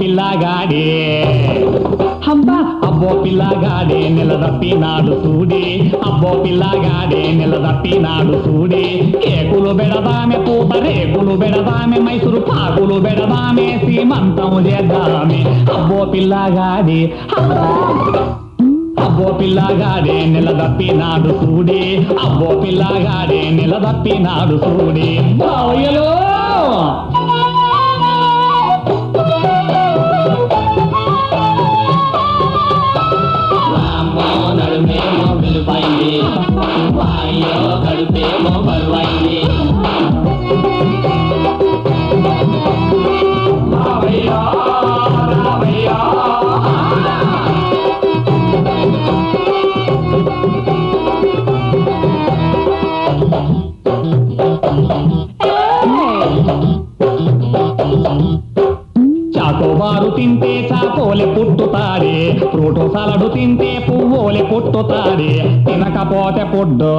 పిల్లగాడే. అబ్బా అబ్బో పిల్లగాడే నిలదప్పినాడు చూడే అబ్బో పిల్లగాడే నిలదప్పినాడు చూడే కేకులు బెడదామె పూత రేకులు బెడదామె మైసూరు పాకులు బెడదామె సీమంతం చేద్దామె. అబ్బో పిల్లగాడే అబ్బా అబ్బో పిల్లగాడే నిలదప్పినాడు చూడే అబ్బో పిల్లగాడే నిలదప్పినాడు చూడే బావయ్యలో! విలువైంది వాయ్యో కడుపేమో బరువైంది చాకోబారు చాకోలే పుట్టుతాడే ఫ్రూటు సలడు తింటే పువ్వులే పుట్టుతాడే తినకపోతే పుడ్డు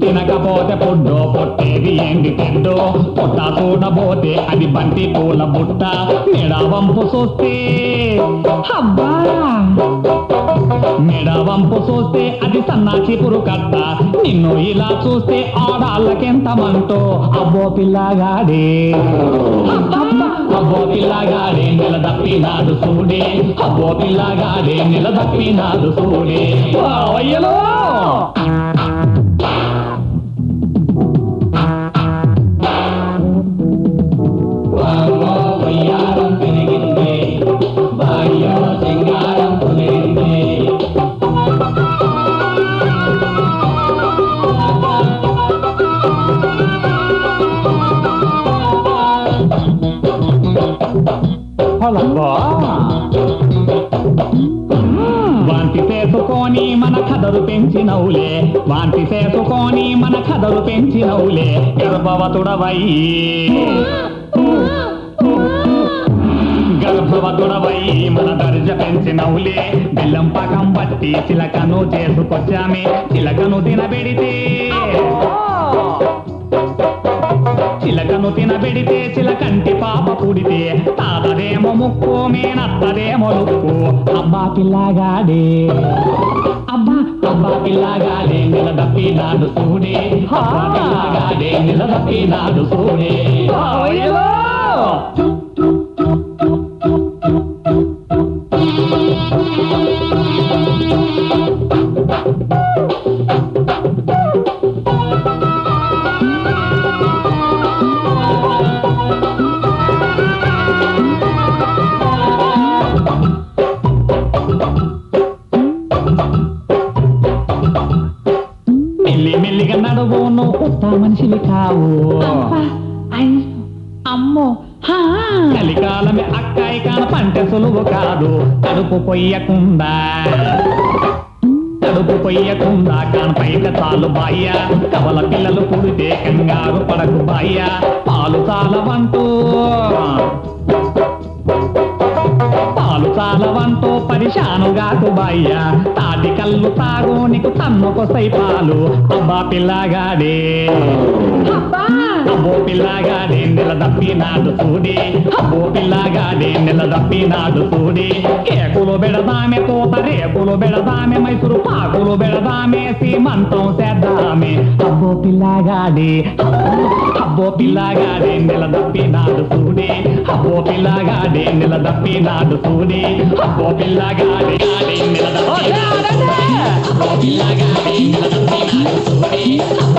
తినకపోతే పుడ్డు పొట్టేది ఏంది తెడ్డు పొట్ట చూడబోతే అది బంతి పూల బుట్ట. మెడ వంపు చూస్తే అబ్బా! మెడ వంపు చూస్తే అది సన్నాచి పురుకట్ట నిన్ను ఇలా చూస్తే ఆడాళ్ళకెంత మంటో. అబ్బో పిల్లగాడే. అబ్బో పిల్లగాడే నిలదప్పినాడు సూడే. అబ్బో పిల్లగాడే నిలదప్పినాడు సూడే. అయ్యలో! వాంతి చేసుకొని మన కథలు పెంచినవులే. వాంతి చేసుకొని మన కథలు పెంచినవులే. గర్భవతుడవై. గర్భవతుడవై మన దర్జ పెంచినవులే. బెల్లం పాకం బట్టి చిలకను చేసుకొచ్చామే. చిలకను తినబెడితే. చిలకను తినబెడితే చిల కంటి పాప పుడితే తాతదేమో ముక్కు మేనత్తదేమో లుక్కు. అబ్బా పిల్లగాడే. అబ్బా అబ్బా పిల్లగాడే నిలదప్పి నాడు సూడే. అబ్బా పిల్లగాడే నిలదప్పి నాడు సూడే. మెల్లి మెల్లిగా నడువును ఉత్త మనిషివి కావు. అమ్మో హా. కలికాలమే అక్కాయి కాన పంట సులువు కాదు. కడుపు పొయ్యకుండా. కడుపు పొయ్యకుండా కానపైక చాలు బాయ్య. కవల పిల్లలు పుడితే కంగారు పడకు బాయ్య. పాలు చాలవంటూ. బాలవంతో పరిశానుగాకు బాయ్య. తాటి కళ్ళు తాగు నీకు తన్నుకొసై పాలు. అబ్బా పిల్లగాడే. అబ్బా, అబ్బో పిల్లగాడే నిలదప్పినాడు చూడే. అబ్బో పిల్లగాడే నిలదప్పినాడు చూడే. కేకులు బెడదామె కోత రేకులు బెడదామె మైసూరు పాకులు బెడదామే సీమంతం చేద్దామే. అబ్బో పిల్లగాడే అబ్బో పిల్లగాడే నిలదప్పినాడు చూడే. అబ్బో పిల్లగాడే నిలదప్పినాడు చూడే. అబ్బో పిల్లగాడే నిలదప్పినాడు చూడే. అబ్బో పిల్లగాడే నిలదప్పినాడు